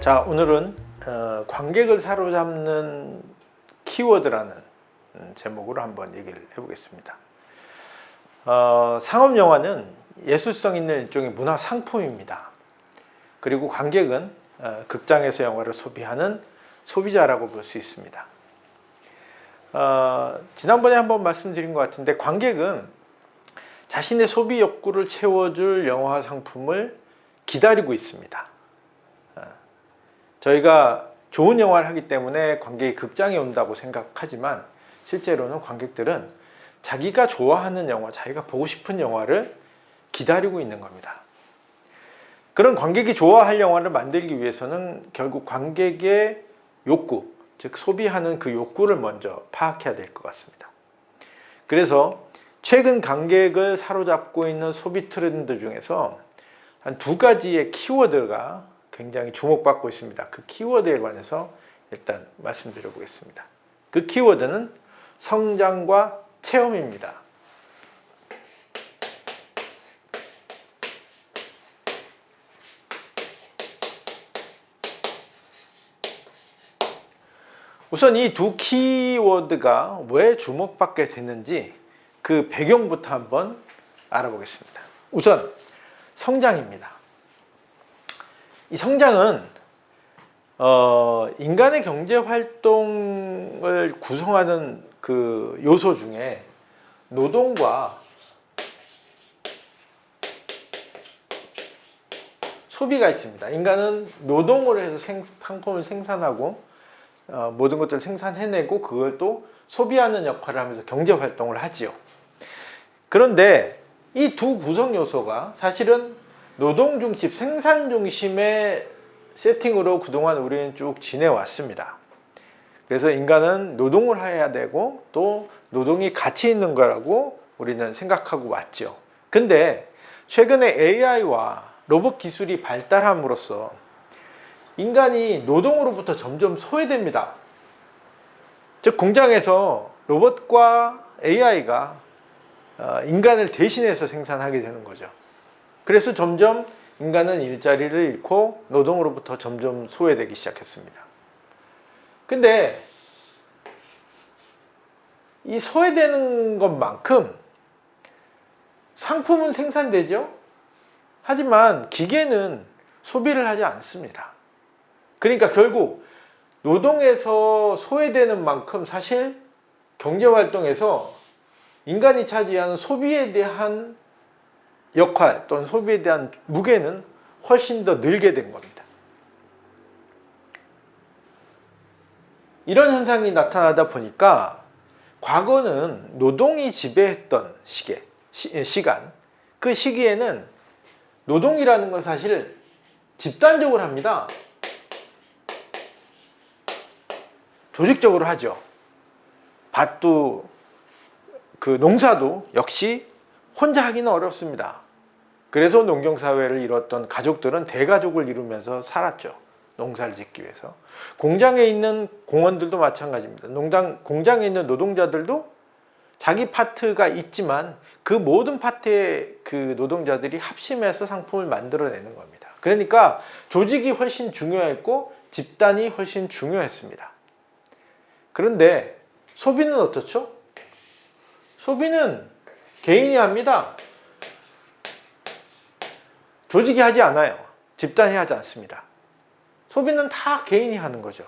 자 오늘은 어, 관객을 사로잡는 키워드라는 음, 제목으로 한번 얘기를 해보겠습니다. 어, 상업 영화는 예술성 있는 일종의 문화 상품입니다. 그리고 관객은 어, 극장에서 영화를 소비하는 소비자라고 볼 수 있습니다. 어, 지난번에 한번 말씀드린 것 같은데 관객은 자신의 소비 욕구를 채워줄 영화 상품을 기다리고 있습니다. 어, 저희가 좋은 영화를 하기 때문에 관객이 극장에 온다고 생각하지만 실제로는 관객들은 자기가 좋아하는 영화, 자기가 보고 싶은 영화를 기다리고 있는 겁니다. 그런 관객이 좋아할 영화를 만들기 위해서는 결국 관객의 욕구, 즉 소비하는 그 욕구를 먼저 파악해야 될 것 같습니다. 그래서 최근 관객을 사로잡고 있는 소비 트렌드 중에서 한 두 가지의 키워드가 굉장히 주목받고 있습니다. 그 키워드에 관해서 일단 말씀드려 보겠습니다. 그 키워드는 성장과 체험입니다. 우선 이 두 키워드가 왜 주목받게 됐는지 그 배경부터 한번 알아보겠습니다. 우선 성장입니다. 이 성장은 어, 인간의 경제 활동을 구성하는 그 요소 중에 노동과 소비가 있습니다. 인간은 노동을 해서 생, 상품을 생산하고 어, 모든 것들을 생산해내고 그걸 또 소비하는 역할을 하면서 경제 활동을 하지요. 그런데 이 두 구성 요소가 사실은 노동 중심, 생산 중심의 세팅으로 그동안 우리는 쭉 지내왔습니다. 그래서 인간은 노동을 해야 되고 또 노동이 가치 있는 거라고 우리는 생각하고 왔죠. 근데 최근에 AI와 로봇 기술이 발달함으로써 인간이 노동으로부터 점점 소외됩니다. 즉 공장에서 로봇과 AI가 어, 인간을 대신해서 생산하게 되는 거죠. 그래서 점점 인간은 일자리를 잃고 노동으로부터 점점 소외되기 시작했습니다. 근데 이 소외되는 것만큼 상품은 생산되죠? 하지만 기계는 소비를 하지 않습니다. 그러니까 결국 노동에서 소외되는 만큼 사실 경제활동에서 인간이 차지하는 소비에 대한 역할 또는 소비에 대한 무게는 훨씬 더 늘게 된 겁니다. 이런 현상이 나타나다 보니까 과거는 노동이 지배했던 시계, 시, 시간, 그 시기에는 노동이라는 건 사실 집단적으로 합니다. 조직적으로 하죠. 밭도 그 농사도 역시 혼자 하기는 어렵습니다. 그래서 농경사회를 이뤘던 가족들은 대가족을 이루면서 살았죠. 농사를 짓기 위해서. 공장에 있는 공원들도 마찬가지입니다. 농장, 공장에 있는 노동자들도 자기 파트가 있지만 그 모든 파트의 그 노동자들이 합심해서 상품을 만들어내는 겁니다. 그러니까 조직이 훨씬 중요했고 집단이 훨씬 중요했습니다. 그런데 소비는 어떻죠? 소비는 개인이 합니다. 조직이 하지 않아요. 집단이 하지 않습니다. 소비는 다 개인이 하는 거죠.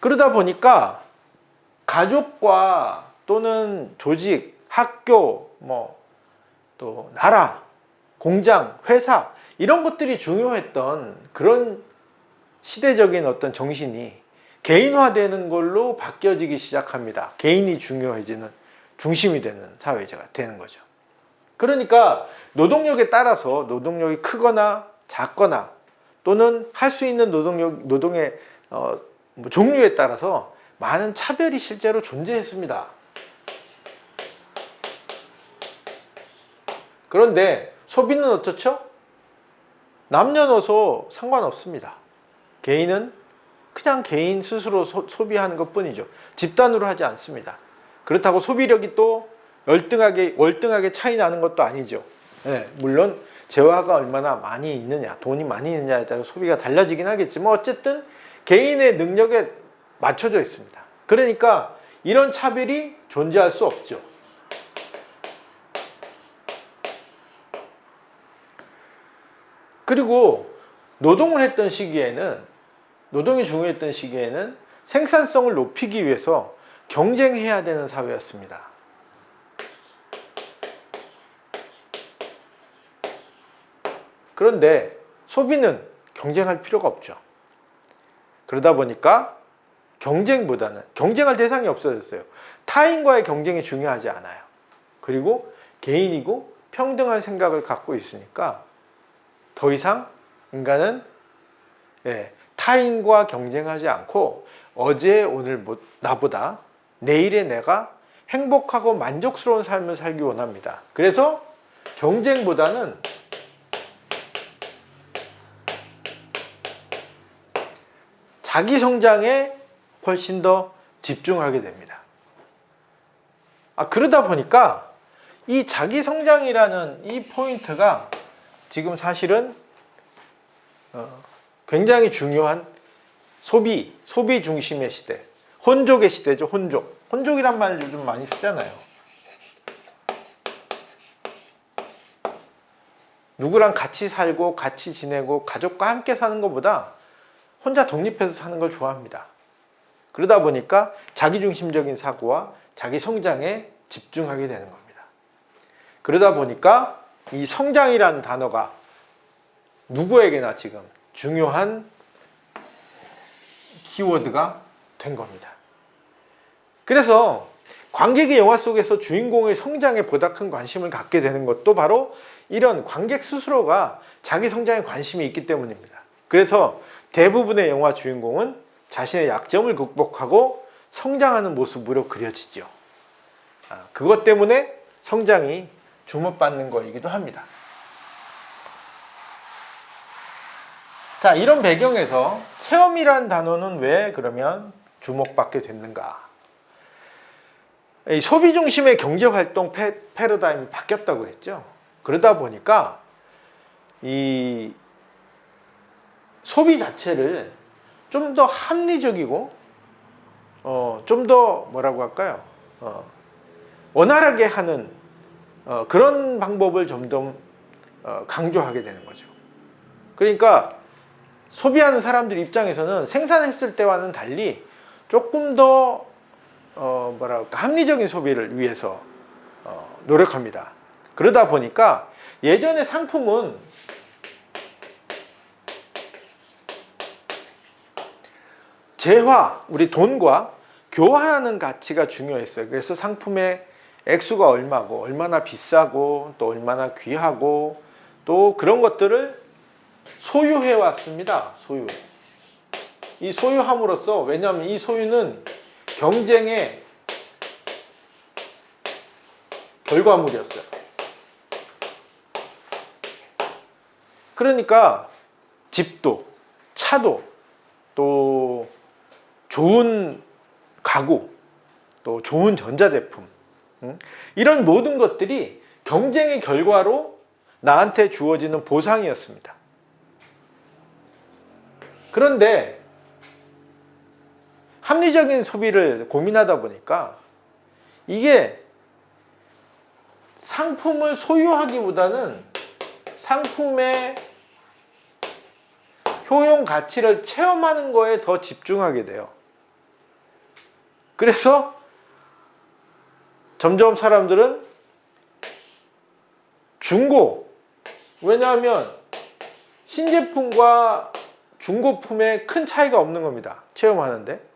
그러다 보니까 가족과 또는 조직, 학교, 뭐 또 나라, 공장, 회사 이런 것들이 중요했던 그런 시대적인 어떤 정신이 개인화되는 걸로 바뀌어지기 시작합니다. 개인이 중요해지는 중심이 되는 사회가 되는 거죠. 그러니까 노동력에 따라서 노동력이 크거나 작거나 또는 할 수 있는 노동력 노동의 어, 뭐 종류에 따라서 많은 차별이 실제로 존재했습니다. 그런데 소비는 어떻죠? 남녀노소 상관없습니다. 개인은 그냥 개인 스스로 소, 소비하는 것 뿐이죠. 집단으로 하지 않습니다. 그렇다고 소비력이 또 열등하게, 월등하게 차이 나는 것도 아니죠. 네, 물론 재화가 얼마나 많이 있느냐, 돈이 많이 있느냐에 따라 소비가 달라지긴 하겠지만 어쨌든 개인의 능력에 맞춰져 있습니다. 그러니까 이런 차별이 존재할 수 없죠. 그리고 노동을 했던 시기에는 노동이 중요했던 시기에는 생산성을 높이기 위해서 경쟁해야 되는 사회였습니다. 그런데 소비는 경쟁할 필요가 없죠. 그러다 보니까 경쟁보다는 경쟁할 대상이 없어졌어요. 타인과의 경쟁이 중요하지 않아요. 그리고 개인이고 평등한 생각을 갖고 있으니까 더 이상 인간은 예, 타인과 경쟁하지 않고 어제 오늘 뭐- 나보다 내일의 내가 행복하고 만족스러운 삶을 살기 원합니다. 그래서 경쟁보다는 자기 성장에 훨씬 더 집중하게 됩니다. 아, 그러다 보니까 이 자기 성장이라는 이 포인트가 지금 사실은 어, 굉장히 중요한 소비, 소비 중심의 시대, 혼족의 시대죠, 혼족. 혼족이란 말 요즘 많이 쓰잖아요. 누구랑 같이 살고 같이 지내고 가족과 함께 사는 것보다 혼자 독립해서 사는 걸 좋아합니다. 그러다 보니까 자기중심적인 사고와 자기 성장에 집중하게 되는 겁니다. 그러다 보니까 이 성장이라는 단어가 누구에게나 지금 중요한 키워드가 된 겁니다. 그래서 관객이 영화 속에서 주인공의 성장에 보다 큰 관심을 갖게 되는 것도 바로 이런 관객 스스로가 자기 성장에 관심이 있기 때문입니다. 그래서 대부분의 영화 주인공은 자신의 약점을 극복하고 성장하는 모습으로 그려지죠. 아, 그것 때문에 성장이 주목받는 거이기도 합니다. 자, 이런 배경에서 체험이란 단어는 왜 그러면 주목받게 됐는가? 이 소비 중심의 경제 활동 패, 패러다임이 바뀌었다고 했죠. 그러다 보니까 이 소비 자체를 좀 더 합리적이고 어, 좀 더 뭐라고 할까요? 어, 원활하게 하는 어, 그런 방법을 점점 어, 강조하게 되는 거죠. 그러니까 소비하는 사람들 입장에서는 생산했을 때와는 달리 조금 더 어, 뭐랄까 합리적인 소비를 위해서 어, 노력합니다. 그러다 보니까 예전의 상품은 재화, 우리 돈과 교환하는 가치가 중요했어요. 그래서 상품의 액수가 얼마고, 얼마나 비싸고, 또 얼마나 귀하고, 또 그런 것들을 소유해 왔습니다. 소유. 이 소유함으로써, 왜냐하면 이 소유는 경쟁의 결과물이었어요. 그러니까 집도, 차도, 또 좋은 가구, 또 좋은 전자제품, 응? 이런 모든 것들이 경쟁의 결과로 나한테 주어지는 보상이었습니다. 그런데 합리적인 소비를 고민하다 보니까 이게 상품을 소유하기보다는 상품의 효용 가치를 체험하는 거에 더 집중하게 돼요. 그래서 점점 사람들은 중고 왜냐하면 신제품과 중고품에 큰 차이가 없는 겁니다. 체험하는데.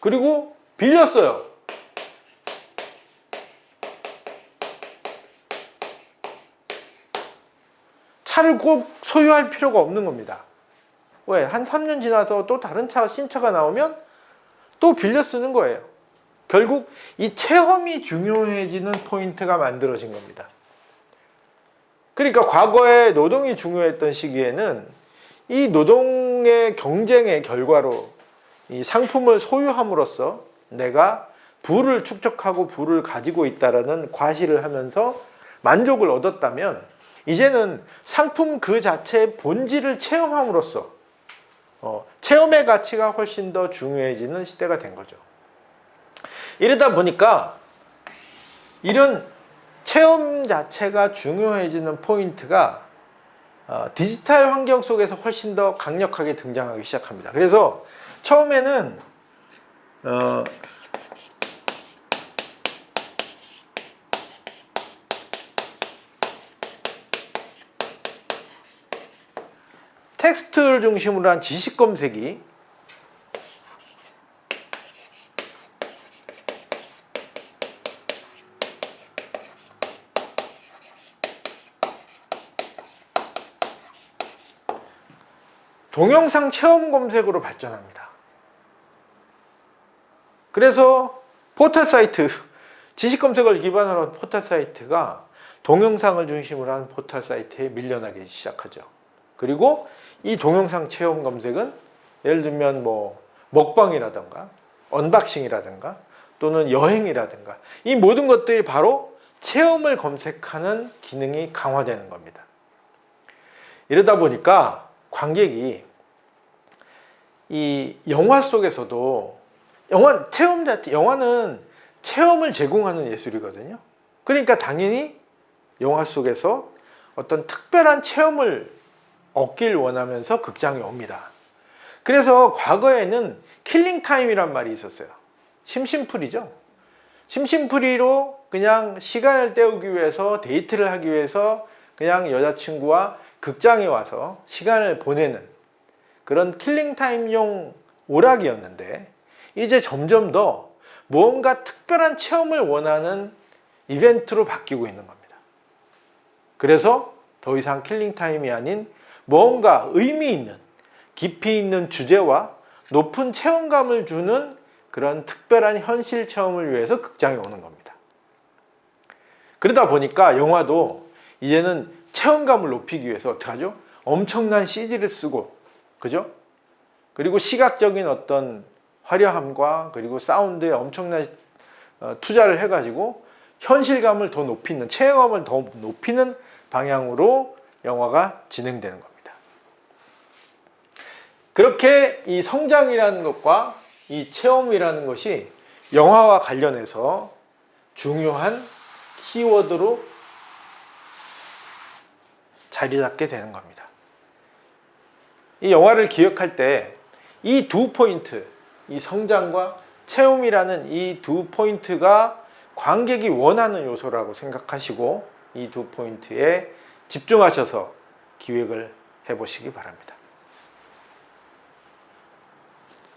그리고 빌렸어요. 차를 꼭 소유할 필요가 없는 겁니다. 왜? 한 3년 지나서 또 다른 차, 신차가 나오면 또 빌려 쓰는 거예요. 결국 이 체험이 중요해지는 포인트가 만들어진 겁니다. 그러니까 과거에 노동이 중요했던 시기에는 이 노동의 경쟁의 결과로 이 상품을 소유함으로써 내가 부를 축적하고 부를 가지고 있다라는 과시를 하면서 만족을 얻었다면 이제는 상품 그 자체의 본질을 체험함으로써 어, 체험의 가치가 훨씬 더 중요해지는 시대가 된 거죠. 이러다 보니까 이런 체험 자체가 중요해지는 포인트가 어, 디지털 환경 속에서 훨씬 더 강력하게 등장하기 시작합니다. 그래서 처음에는 어, 텍스트를 중심으로 한 지식 검색이 동영상 체험 검색으로 발전합니다. 그래서 포털 사이트, 지식 검색을 기반으로 한 포털 사이트가 동영상을 중심으로 한 포털 사이트에 밀려나기 시작하죠. 그리고 이 동영상 체험 검색은 예를 들면 뭐 먹방이라든가 언박싱이라든가 또는 여행이라든가 이 모든 것들이 바로 체험을 검색하는 기능이 강화되는 겁니다. 이러다 보니까 관객이 이 영화 속에서도 영화 체험 자체 영화는 체험을 제공하는 예술이거든요. 그러니까 당연히 영화 속에서 어떤 특별한 체험을 얻길 원하면서 극장에 옵니다. 그래서 과거에는 킬링 타임이란 말이 있었어요. 심심풀이죠. 심심풀이로 그냥 시간을 때우기 위해서 데이트를 하기 위해서 그냥 여자친구와 극장에 와서 시간을 보내는 그런 킬링 타임용 오락이었는데 이제 점점 더 무언가 특별한 체험을 원하는 이벤트로 바뀌고 있는 겁니다. 그래서 더 이상 킬링타임이 아닌 뭔가 의미 있는 깊이 있는 주제와 높은 체험감을 주는 그런 특별한 현실 체험을 위해서 극장에 오는 겁니다. 그러다 보니까 영화도 이제는 체험감을 높이기 위해서 어떻게 하죠? 엄청난 CG를 쓰고, 그죠? 그리고 시각적인 어떤 화려함과 그리고 사운드에 엄청난 어, 투자를 해가지고 현실감을 더 높이는, 체험감을 더 높이는 방향으로 영화가 진행되는 겁니다. 그렇게 이 성장이라는 것과 이 체험이라는 것이 영화와 관련해서 중요한 키워드로 자리 잡게 되는 겁니다. 이 영화를 기억할 때 이 두 포인트, 이 성장과 체험이라는 이 두 포인트가 관객이 원하는 요소라고 생각하시고 이 두 포인트에 집중하셔서 기획을 해보시기 바랍니다.